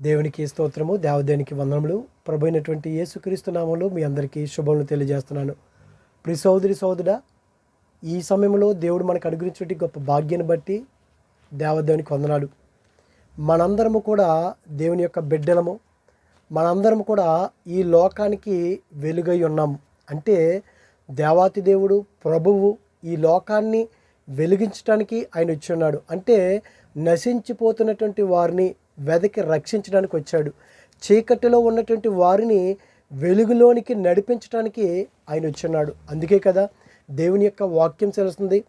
దేవునికి స్తోత్రము దేవదేనికి వందనములు. ప్రభు అయినటువంటి యేసుక్రీస్తు నామంలో మీ అందరికీ శుభములు తెలియజేస్తున్నాను. ప్రి సోదరి ఈ సమయంలో దేవుడు మనకు అనుగ్రహించే గొప్ప భాగ్యాన్ని బట్టి దేవదేవునికి వందనాలు. మనందరము కూడా దేవుని యొక్క బిడ్డలము. మనందరం కూడా ఈ లోకానికి వెలుగై ఉన్నాము అంటే దేవాతి దేవుడు ప్రభువు ఈ లోకాన్ని వెలిగించడానికి ఆయన వచ్చి ఉన్నాడు. అంటే నశించిపోతున్నటువంటి వారిని వెదకి రక్షించడానికి వచ్చాడు. చీకటిలో ఉన్నటువంటి వారిని వెలుగులోనికి నడిపించడానికి ఆయన వచ్చున్నాడు. అందుకే కదా దేవుని యొక్క వాక్యం తెలుస్తుంది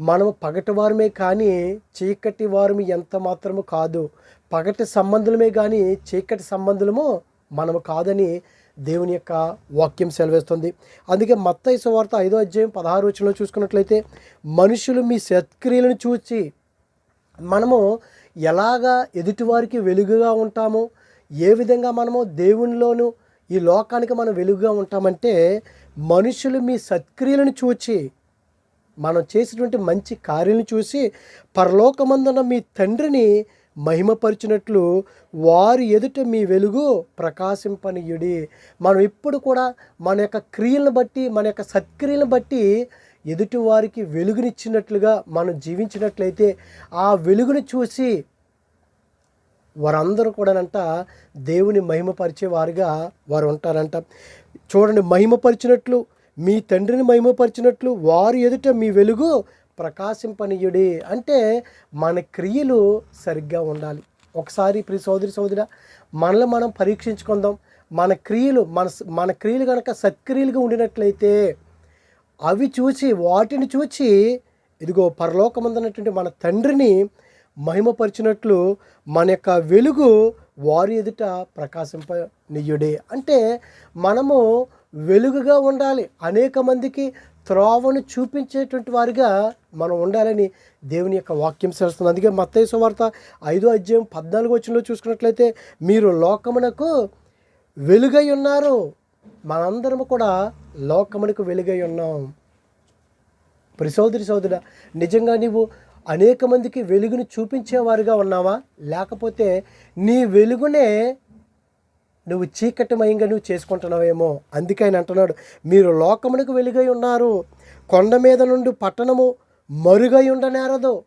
మనము పగటి వారమే కానీ చీకటి వారము ఎంత మాత్రము కాదు పగటి సంబంధులమే కానీ చీకటి సంబంధులము మనము కాదని దేవుని యొక్క వాక్యం సెలవేస్తుంది. అందుకే మత్త సువార్త ఐదో అధ్యాయం పదహారు వచనంలో చూసుకున్నట్లయితే మనుషులు మీ సత్క్రియలను చూచి మనము ఎలాగా ఎదుటివారికి వెలుగుగా ఉంటామో ఏ విధంగా మనము దేవునిలోను ఈ లోకానికి మనం వెలుగుగా ఉంటామంటే మనుషులు మీ సత్క్రియలను చూచి మనం చేసినటువంటి మంచి కార్యాలను చూసి పరలోకమందున మీ తండ్రిని మహిమపరిచినట్లు వారి ఎదుట మీ వెలుగు ప్రకాశింపనీయుడి. మనం ఇప్పుడు కూడా మన యొక్క క్రియలను బట్టి మన యొక్క సత్క్రియలను బట్టి ఎదుటి వారికి వెలుగునిచ్చినట్లుగా మనం జీవించినట్లయితే ఆ వెలుగుని చూసి వారందరూ కూడానంట దేవుని మహిమపరిచే వారుగా వారు ఉంటారంట. చూడండి మహిమపరిచినట్లు మీ తండ్రిని మహిమపరిచినట్లు వారు ఎదుట మీ వెలుగు ప్రకాశింపనీయుడి. అంటే మన క్రియలు సరిగ్గా ఉండాలి. ఒకసారి ప్రి సోదరి సోదర మనల్ని మనం పరీక్షించుకుందాం. మన క్రియలు మన మన క్రియలు కనుక సత్క్రియలుగా ఉండినట్లయితే అవి చూసి వాటిని చూచి ఇదిగో పరలోకమందున్నటువంటి మన తండ్రిని మహిమపరిచినట్లు మన యొక్క వెలుగు వారి ఎదుట ప్రకాశింపనీయుడే. అంటే మనము వెలుగుగా ఉండాలి. అనేక మందికి త్రోవను చూపించేటువంటి వారిగా మనం ఉండాలని దేవుని యొక్క వాక్యం చేస్తుంది అందుకే మత్తయి వార్త ఐదో అధ్యాయం పద్నాలుగు వచ్చినలో చూసుకున్నట్లయితే మీరు లోకమునకు వెలుగై ఉన్నారు. మనందరము కూడా లోకమునకు వెలుగై ఉన్నాం. ప్రి సోదరి నిజంగా నీవు అనేక మందికి వెలుగును చూపించేవారుగా ఉన్నావా? లేకపోతే నీ వెలుగునే నువ్వు చీకటిమయంగా నువ్వు చేసుకుంటున్నావేమో? అందుకే ఆయన అంటున్నాడు మీరు లోకమునకు వెలుగై ఉన్నారు. కొండ మీద నుండి పట్టణము మరుగై ఉండనేరదు.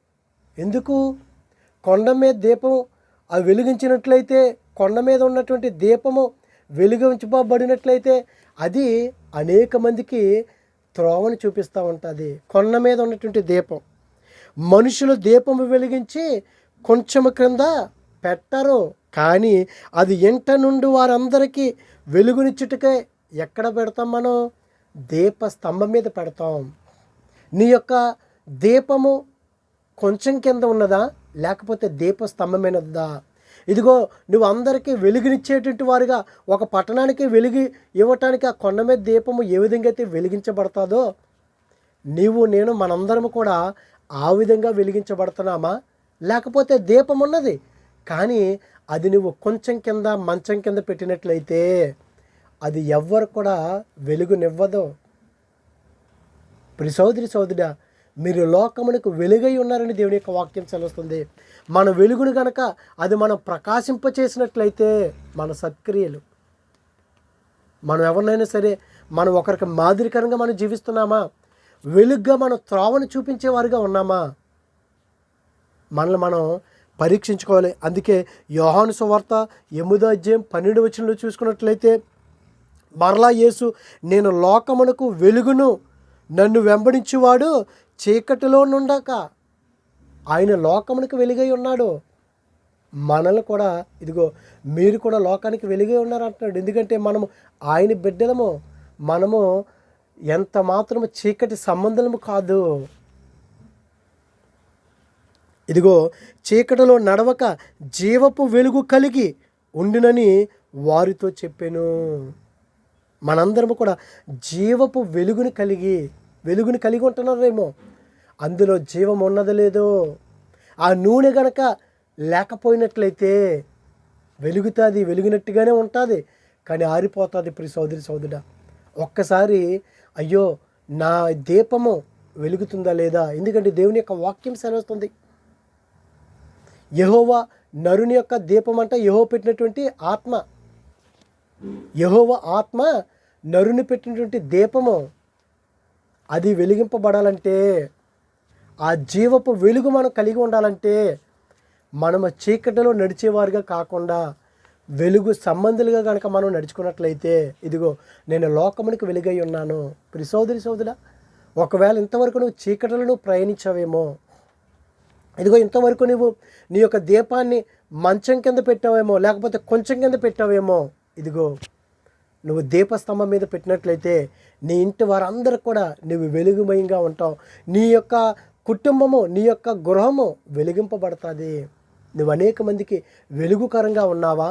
ఎందుకు? కొండ మీద దీపం అవి వెలిగించినట్లయితే కొండ మీద ఉన్నటువంటి దీపము వెలిగించబడినట్లయితే అది అనేక మందికి త్రోవను చూపిస్తూ ఉంటుంది. కొండ మీద ఉన్నటువంటి దీపం. మనుషులు దీపము వెలిగించి కొంచెం క్రింద పెట్టరు. కానీ అది ఇంట నుండి వారందరికీ వెలుగునిచ్చుటకే ఎక్కడ పెడతాం మనం? దీప స్తంభం మీద పెడతాం. నీ యొక్క దీపము కొంచెం కింద ఉన్నదా? లేకపోతే దీప స్తంభమైనదా ఇదిగో నువ్వు అందరికీ వెలుగునిచ్చేటువంటి వారుగా ఒక పట్టణానికి వెలుగు ఇవ్వటానికి ఆ కొండ మీద దీపము ఏ విధంగా అయితే వెలిగించబడతాదో నీవు నేను మనందరం కూడా ఆ విధంగా వెలిగించబడుతున్నామా? లేకపోతే దీపం ఉన్నది. కానీ అది నువ్వు కొంచెం కింద మంచం కింద పెట్టినట్లయితే అది ఎవ్వరు కూడా వెలుగునివ్వదు. ప్రి సోదరి సోదరుడా మీరు లోకమునకు వెలుగై ఉన్నారని దేవుని యొక్క వాక్యం సెలవుస్తుంది మన వెలుగును గనక అది మనం ప్రకాశింప చేసినట్లయితే మన సత్క్రియలు. మనం ఎవరినైనా సరే మనం ఒకరికి మాదిరికరంగా మనం జీవిస్తున్నామా? వెలుగ్గా మనం త్రోవను చూపించేవారుగా ఉన్నామా? మనల్ని మనం పరీక్షించుకోవాలి. అందుకే యోహాను సువార్త ఎనిమిదో అధ్యాయం పన్నెండు వచనంలో చూసుకున్నట్లయితే మరలా యేసు నేను లోకమునకు వెలుగును నన్ను వెంబడించేవాడు చీకటిలో నుండాక ఆయన లోకమునికి వెలుగై ఉన్నాడు. మనల్ని కూడా ఇదిగో మీరు కూడా లోకానికి వెలుగై ఉన్నారు అంటున్నాడు. ఎందుకంటే మనము ఆయన బిడ్డలము. మనము ఎంత మాత్రము చీకటి సంబంధము కాదు. ఇదిగో చీకటిలో నడవక జీవపు వెలుగు కలిగి ఉండినని వారితో చెప్పాను. మనందరము కూడా జీవపు వెలుగుని కలిగి వెలుగుని కలిగి ఉంటున్నారేమో. అందులో జీవం ఉన్నది లేదో ఆ నూనె గనక లేకపోయినట్లయితే వెలుగుతుంది వెలుగునట్టుగానే ఉంటుంది. కానీ ఆరిపోతుంది ఇప్పుడు సోదరి సోదరుడ ఒక్కసారి అయ్యో నా దీపము వెలుగుతుందా లేదా? ఎందుకంటే దేవుని యొక్క వాక్యం సెలవుస్తుంది. యహోవా నరుని యొక్క దీపం అంటే యహో పెట్టినటువంటి ఆత్మ. యహోవ ఆత్మ నరుని పెట్టినటువంటి దీపము అది వెలిగింపబడాలంటే ఆ జీవపు వెలుగు మనం కలిగి ఉండాలంటే మనము చీకటిలో నడిచేవారుగా కాకుండా వెలుగు సంబంధులుగా కనుక మనం నడుచుకున్నట్లయితే ఇదిగో నేను లోకమునికి వెలుగై ఉన్నాను. ప్రి సోదరి సోదరా ఒకవేళ ఇంతవరకు నువ్వు చీకటిలో నువ్వు ప్రయాణించావేమో ఇదిగో ఇంతవరకు నువ్వు నీ యొక్క దీపాన్ని మంచం కింద పెట్టావేమో లేకపోతే కొంచెం కింద పెట్టావేమో ఇదిగో నువ్వు దీపస్తంభం మీద పెట్టినట్లయితే నీ ఇంటి వారందరూ కూడా నువ్వు వెలుగుమయంగా ఉంటావు. నీ యొక్క కుటుంబము నీ యొక్క గృహము వెలిగింపబడుతుంది. నువ్వు అనేక మందికి వెలుగుకరంగా ఉన్నావా?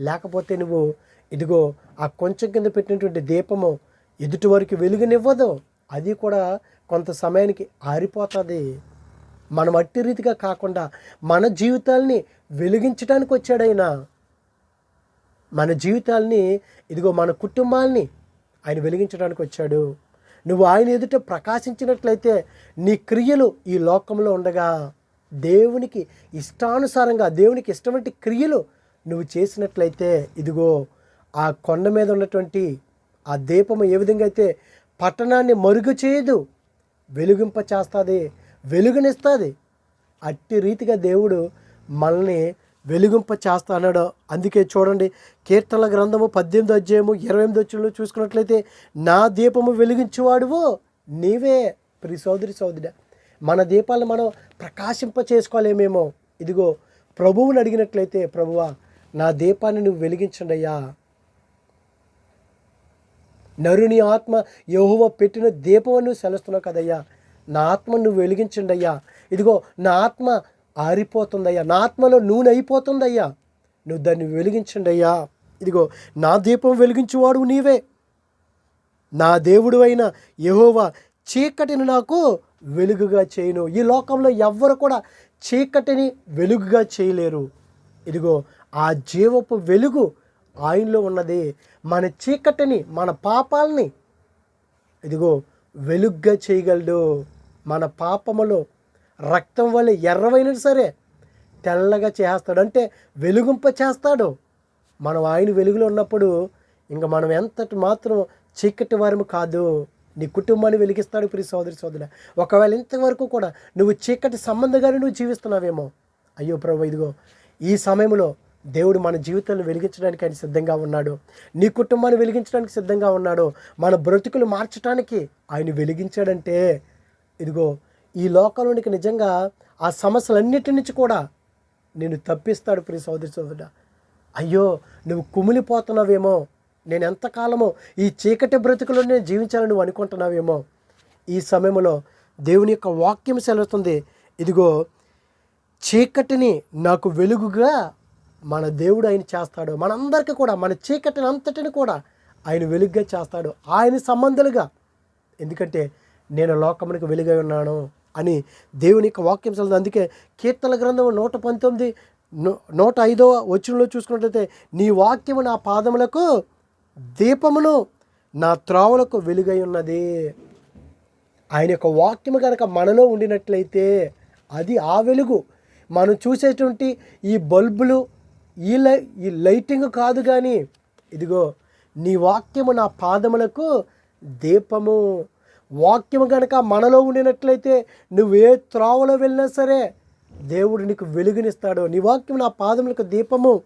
లేకపోతే నువ్వు ఇదిగో ఆ కొంచెం కింద పెట్టినటువంటి దీపము ఎదుటి వారికి వెలుగునివ్వదు. అది కూడా కొంత సమయానికి ఆరిపోతుంది. మనం అట్టి రీతిగా కాకుండా మన జీవితాల్ని వెలిగించడానికి వచ్చాడైనా మన జీవితాల్ని ఇదిగో మన కుటుంబాల్ని ఆయన వెలిగించడానికి వచ్చాడు. నువ్వు ఆయన ఎదుట ప్రకాశించినట్లయితే నీ క్రియలు ఈ లోకంలో ఉండగా దేవునికి ఇష్టానుసారంగా దేవునికి ఇష్టమైన క్రియలు నువ్వు చేసినట్లయితే ఇదిగో ఆ కొండ మీద ఉన్నటువంటి ఆ దీపము ఏ విధంగా అయితే పట్టణాన్ని మరుగు చేయదు వెలుగింప చేస్తుంది వెలుగునిస్తుంది అట్టి రీతిగా దేవుడు మనల్ని వెలుగింప చేస్తా అన్నాడు అందుకే చూడండి కీర్తనల గ్రంథము పద్దెనిమిది అధ్యాయము ఇరవై ఎనిమిది వచ్చంలో చూసుకున్నట్లయితే నా దీపము వెలిగించేవాడువు నీవే ప్రి సోదరి సోదరి మన దీపాలను మనం ప్రకాశింప చేసుకోలేమేమో. ఇదిగో ప్రభువుని అడిగినట్లయితే ప్రభువా నా దీపాన్ని నువ్వు వెలిగించండి అయ్యా. నరుని ఆత్మ యహోవ పెట్టిన దీపం నువ్వు సెలస్తున్నావు కదయ్యా. నా ఆత్మ నువ్వు వెలిగించండి అయ్యా. ఇదిగో నా ఆత్మ ఆరిపోతుందయ్యా. నా ఆత్మలో నూనె అయిపోతుందయ్యా నువ్వు దాన్ని వెలిగించండి అయ్యా ఇదిగో నా దీపం వెలిగించువాడు నీవే. నా దేవుడు అయిన యహోవా చీకటిని నాకు వెలుగుగా చేయను. ఈ లోకంలో ఎవ్వరు కూడా చీకటిని వెలుగుగా చేయలేరు. ఇదిగో ఆ జీవపు వెలుగు ఆయనలో ఉన్నది. మన చీకటిని మన పాపాలని ఇదిగో వెలుగ్గా చేయగలడు. మన పాపములో రక్తం వల్ల ఎర్రవైనా సరే తెల్లగా చేస్తాడు. అంటే వెలుగుంప చేస్తాడు. మనం ఆయన వెలుగులో ఉన్నప్పుడు ఇంకా మనం ఎంతటి మాత్రం చీకటి వారము కాదు. నీ కుటుంబాన్ని వెలిగిస్తాడు ప్రియ సోదరి సోదరు ఒకవేళ ఇంతవరకు కూడా నువ్వు చీకటి సంబంధంగానే నువ్వు జీవిస్తున్నావేమో. అయ్యో ప్రభు ఇదిగో ఈ సమయంలో దేవుడు మన జీవితాలను వెలిగించడానికి ఆయన సిద్ధంగా ఉన్నాడు. నీ కుటుంబాన్ని వెలిగించడానికి సిద్ధంగా ఉన్నాడు. మన బ్రతుకులు మార్చడానికి ఆయన వెలిగించాడంటే ఇదిగో ఈ లోకంలోనికి నిజంగా ఆ సమస్యలన్నిటి నుంచి కూడా నేను తప్పిస్తాడు ప్రియ సోదరి సోదరుడా. అయ్యో నువ్వు కుమిలిపోతున్నావేమో నేను ఎంతకాలమో ఈ చీకటి బ్రతుకులో నేను జీవించాలని నువ్వు అనుకుంటున్నావేమో ఈ సమయంలో దేవుని యొక్క వాక్యం సెలవుతుంది. ఇదిగో చీకటిని నాకు వెలుగుగా మన దేవుడు ఆయన చేస్తాడు. మనందరికీ కూడా మన చీకటిని అంతటిని కూడా ఆయన వెలుగుగా చేస్తాడు. ఆయన సంబంధాలుగా. ఎందుకంటే నేను లోకమునికి వెలుగై ఉన్నాను. అని దేవుని యొక్క వాక్యం చదువు అందుకే కీర్తన గ్రంథం నూట పంతొమ్మిది నూ- నూట ఐదో వచనంలో చూసుకున్నట్లయితే నీ వాక్యము నా పాదములకు దీపమును నా త్రావులకు వెలుగై ఉన్నది. ఆయన యొక్క వాక్యము కనుక మనలో ఉండినట్లయితే అది ఆ వెలుగు. మనం చూసేటువంటి ఈ బల్బులు ఈ లై ఈ లైటింగ్ కాదు కానీ ఇదిగో నీ వాక్యము నా పాదములకు దీపము. వాక్యం కనుక మనలో ఉండినట్లయితే నువ్వు ఏ త్రోవలో వెళ్ళినా సరే దేవుడు నీకు వెలుగునిస్తాడు. నీ వాక్యం నా పాదములకు దీపము.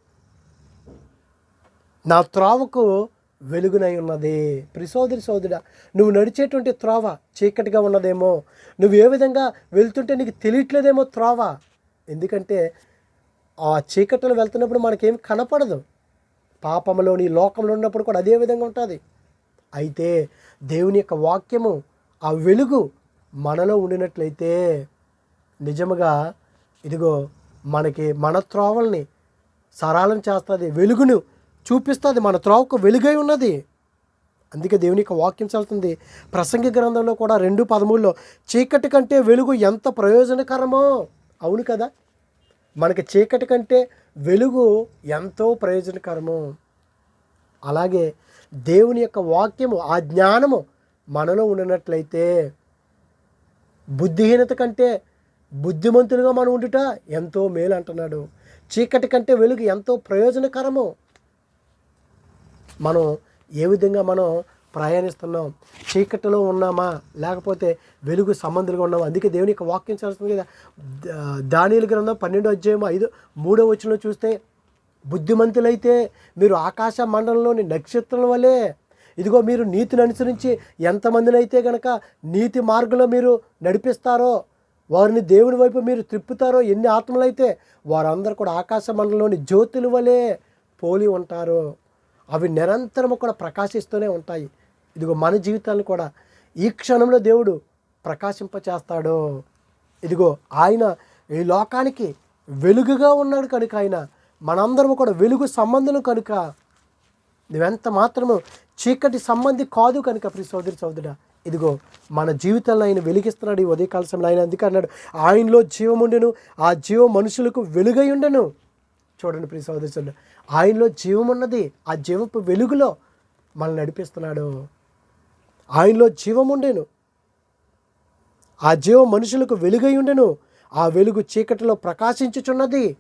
నా త్రోవకు వెలుగునై ఉన్నది. ప్రిసోదరి సోదరుడా నువ్వు నడిచేటువంటి త్రోవ చీకటిగా ఉన్నదేమో. నువ్వు ఏ విధంగా వెళ్తుంటే నీకు తెలియట్లేదేమో త్రోవ. ఎందుకంటే ఆ చీకటిలో వెళ్తున్నప్పుడు మనకేం కనపడదు. పాపంలోని లోకంలో ఉన్నప్పుడు కూడా అదే విధంగా ఉంటుంది. అయితే దేవుని యొక్క వాక్యము ఆ వెలుగు మనలో ఉండినట్లయితే నిజముగా ఇదిగో మనకి మన త్రోవల్ని సరళం చేస్తుంది వెలుగును చూపిస్తుంది మన త్రోవకు వెలుగై ఉన్నది. అందుకే దేవుని యొక్క వాక్యం చదువుతుంది ప్రసంగి గ్రంథంలో కూడా రెండు పదమూడులో చీకటి కంటే వెలుగు ఎంత ప్రయోజనకరమో. అవును కదా? మనకి చీకటి కంటే వెలుగు ఎంతో ప్రయోజనకరము. అలాగే దేవుని యొక్క వాక్యము ఆ జ్ఞానము మనలో ఉండినట్లయితే బుద్ధిహీనత కంటే బుద్ధిమంతులుగా మనం ఉండుట ఎంతో మేలు అంటున్నాడు. చీకటి కంటే వెలుగు ఎంతో ప్రయోజనకరము. మనం ఏ విధంగా మనం ప్రయాణిస్తున్నాం? చీకటిలో ఉన్నామా? లేకపోతే వెలుగు సంబంధులుగా ఉన్నామా? అందుకే దేవుని యొక్క వాక్యం చేస్తుంది కదా. దా- గ్రంథం పన్నెండో అధ్యాయం ఐదు మూడో వచ్చిన చూస్తే బుద్ధిమంతులైతే మీరు ఆకాశ మండలంలోని నక్షత్రం వలె ఇదిగో మీరు నీతిని అనుసరించి ఎంతమందినైతే గనక నీతి మార్గంలో మీరు నడిపిస్తారో వారిని దేవుని వైపు మీరు త్రిప్పుతారో ఎన్ని ఆత్మలైతే వారందరూ కూడా ఆకాశ మండలంలోని జ్యోతుల వలె పోలి ఉంటారు అవి నిరంతరము కూడా ప్రకాశిస్తూనే ఉంటాయి. ఇదిగో మన జీవితాన్ని కూడా ఈ క్షణంలో దేవుడు ప్రకాశింపచేస్తాడు. ఇదిగో ఆయన ఈ లోకానికి వెలుగుగా ఉన్నాడు కనుక ఆయన మనందరం కూడా వెలుగు సంబంధం కనుక నువ్వెంత మాత్రము చీకటి సంబంధి కాదు కనుక ప్రి సోదరి సోదరుడా. ఇదిగో మన జీవితంలో ఆయన వెలిగిస్తున్నాడు ఈ ఉదయకాల సమయంలో. ఆయన అందుకే అన్నాడు ఆయనలో జీవముండెను ఆ జీవం మనుషులకు వెలుగై ఉండెను. చూడండి ప్రియ సోదరి సోదరుడు ఆయనలో జీవం ఉన్నది ఆ జీవపు వెలుగులో మనల్ని నడిపిస్తున్నాడు. ఆయనలో జీవం ఉండెను ఆ జీవం మనుషులకు వెలుగై ఉండెను. ఆ వెలుగు చీకటిలో ప్రకాశించుచున్నది.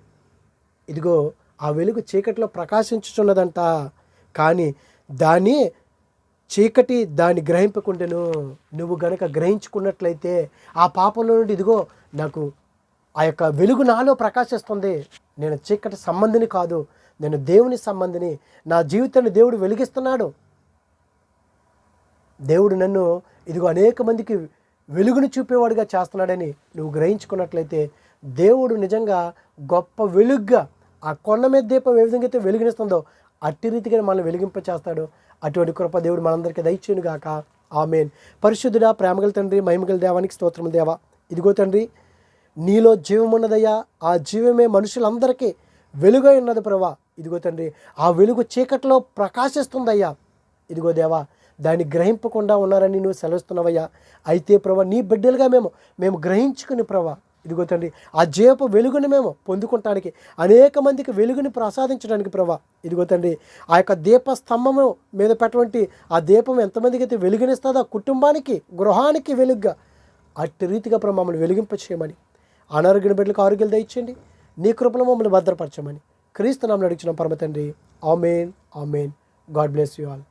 ఇదిగో ఆ వెలుగు చీకటిలో ప్రకాశించుచున్నదంట. కానీ దాన్ని చీకటి దాన్ని గ్రహింపకుండాను నువ్వు గనక గ్రహించుకున్నట్లయితే ఆ పాపంలో నుండి ఇదిగో నాకు ఆ యొక్క వెలుగు నాలో ప్రకాశిస్తుంది. నేను చీకటి సంబంధిని కాదు నేను దేవుని సంబంధిని. నా జీవితాన్ని దేవుడు వెలిగిస్తున్నాడు. దేవుడు నన్ను ఇదిగో అనేక మందికి వెలుగును చూపేవాడిగా చేస్తున్నాడని నువ్వు గ్రహించుకున్నట్లయితే దేవుడు నిజంగా గొప్ప వెలుగ్గా ఆ కొండ మీద దీపం ఏ విధంగా అయితే వెలుగునిస్తుందో అట్టి రీతిగా మనల్ని వెలిగింప చేస్తాడు. అటువంటి కృప దేవుడు మనందరికీ దయచేయును గాక. ఆమెన్. పరిశుద్ధుడా ప్రేమగల తండ్రి మహిమగల దేవానికి స్తోత్రం దేవా. ఇదిగో తండ్రి నీలో జీవమున్నదయ్యా ఆ జీవమే మనుషులందరికీ వెలుగై ఉన్నది ప్రభా. ఇదిగో తండ్రి ఆ వెలుగు చీకట్లో ప్రకాశిస్తుందయ్యా. ఇదిగో దేవా దాన్ని గ్రహింపకుండా ఉన్నారని నువ్వు సెలవుస్తున్నావయ్యా. అయితే ప్రభా నీ బిడ్డలుగా మేము మేము గ్రహించుకుని ప్రభా ఇదిగో తండ్రి ఆ జీవపు వెలుగుని మేము పొందుకుంటానికి అనేక మందికి వెలుగుని ప్రసాదించడానికి ప్రభా ఇదిగో తండ్రి ఆ యొక్క దీప స్తంభము మీద పెట్టటువంటి ఆ దీపం ఎంతమందికి అయితే వెలుగునిస్తుందో కుటుంబానికి గృహానికి వెలుగ్గా అట్టి రీతిగా ప్రభు మమ్మల్ని వెలిగింప చేయమని అనారోగ్యం బిడ్డలకు ఆరోగ్యాలు దయచేయండి నీ కృపలో మమ్మల్ని భద్రపరచమని క్రీస్తు నామని అడిగిన పరమ తండ్రి amen amen. God bless you all.